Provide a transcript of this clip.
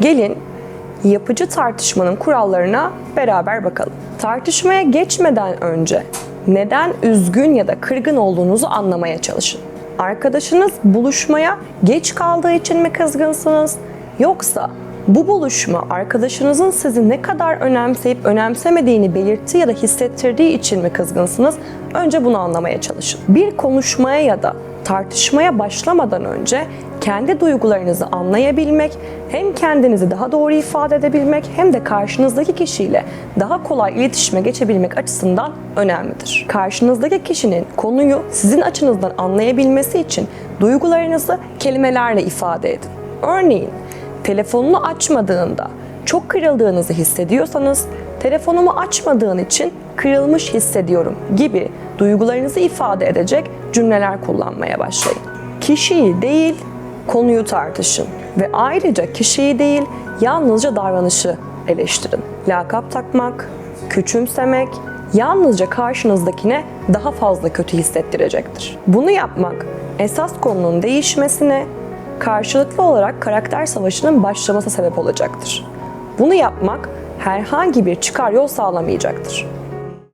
Gelin yapıcı tartışmanın kurallarına beraber bakalım. Tartışmaya geçmeden önce neden üzgün ya da kırgın olduğunuzu anlamaya çalışın. Arkadaşınız buluşmaya geç kaldığı için mi kızgınsınız? Yoksa bu buluşma arkadaşınızın sizi ne kadar önemseyip önemsemediğini belirttiği ya da hissettirdiği için mi kızgınsınız? Önce bunu anlamaya çalışın. Bir konuşmaya ya da tartışmaya başlamadan önce kendi duygularınızı anlayabilmek, hem kendinizi daha doğru ifade edebilmek hem de karşınızdaki kişiyle daha kolay iletişime geçebilmek açısından önemlidir. Karşınızdaki kişinin konuyu sizin açınızdan anlayabilmesi için duygularınızı kelimelerle ifade edin. Örneğin telefonunu açmadığında çok kırıldığınızı hissediyorsanız telefonumu açmadığın için kırılmış hissediyorum gibi duygularınızı ifade edecek cümleler kullanmaya başlayın. Kişiyi değil, konuyu tartışın ve ayrıca kişiyi değil, yalnızca davranışı eleştirin. Lakap takmak, küçümsemek yalnızca karşınızdakine daha fazla kötü hissettirecektir. Bunu yapmak esas konunun değişmesine, karşılıklı olarak karakter savaşının başlaması sebep olacaktır. Bunu yapmak herhangi bir çıkar yol sağlamayacaktır.